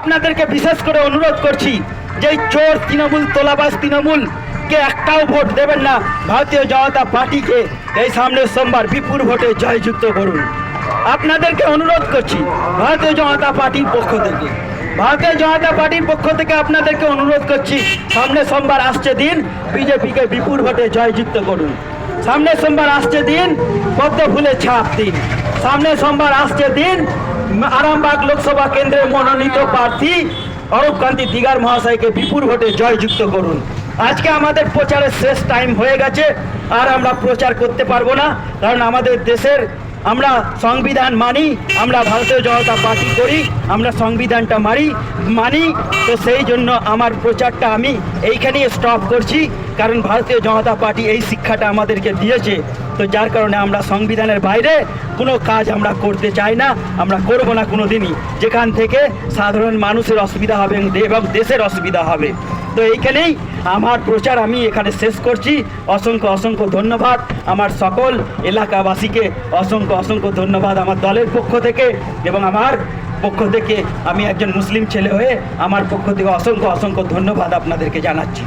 আপনাদেরকে বিশেষ করে অনুরোধ করছি যে চোর তৃণমূল তোলাবাস তৃণমূল, কে একটাও ভোট দেবেন না, ভারতীয় জনতা পার্টিকে এই সামনের সোমবার বিপুল ভোটে জয়যুক্ত করুন। আপনাদেরকে অনুরোধ করছি, ভারতীয় জনতা পার্টির পক্ষ থেকে, ভারতীয় জনতা পার্টির পক্ষ থেকে আপনাদেরকে অনুরোধ করছি সামনে সোমবার আসছে দিন বিজেপিকে বিপুল ভোটে জয়যুক্ত করুন। সামনে সোমবার আসছে দিন পদ্ম ফুলে ছাপ দিন। সামনে সোমবার আসছে দিন আরামবাগ লোকসভা কেন্দ্রের মনোনীত প্রার্থী অরূপ কান্তি দিগার মহাশয়কে বিপুল ভোটে জয়যুক্ত করুন। আজকে আমাদের প্রচারের শেষ টাইম হয়ে গেছে, আর আমরা প্রচার করতে পারব না, কারণ আমাদের দেশের আমরা সংবিধান মানি, আমরা ভারতীয় জনতা পার্টি করি, আমরা সংবিধানটা মারি, মানি, তো সেই জন্য আমার প্রচারটা আমি এইখানেই স্টপ করছি। কারণ ভারতীয় জনতা পার্টি এই শিক্ষাটা আমাদেরকে দিয়েছে। তো যার কারণে আমরা সংবিধানের বাইরে কোনো কাজ আমরা করতে চাই না, আমরা করব না কোনো দিনই যেখান থেকে সাধারণ মানুষের অসুবিধা হবে এবং দেশের অসুবিধা হবে। তো এইখানেই আমার প্রচার আমি এখানে শেষ করছি। অসংখ্য অসংখ্য ধন্যবাদ আমার সকল এলাকাবাসীকে। অসংখ্য অসংখ্য ধন্যবাদ আমার দলের পক্ষ থেকে এবং আমার পক্ষ থেকে আমি একজন মুসলিম ছেলে হয়ে আমার পক্ষ থেকে অসংখ্য অসংখ্য ধন্যবাদ আপনাদেরকে জানাচ্ছি।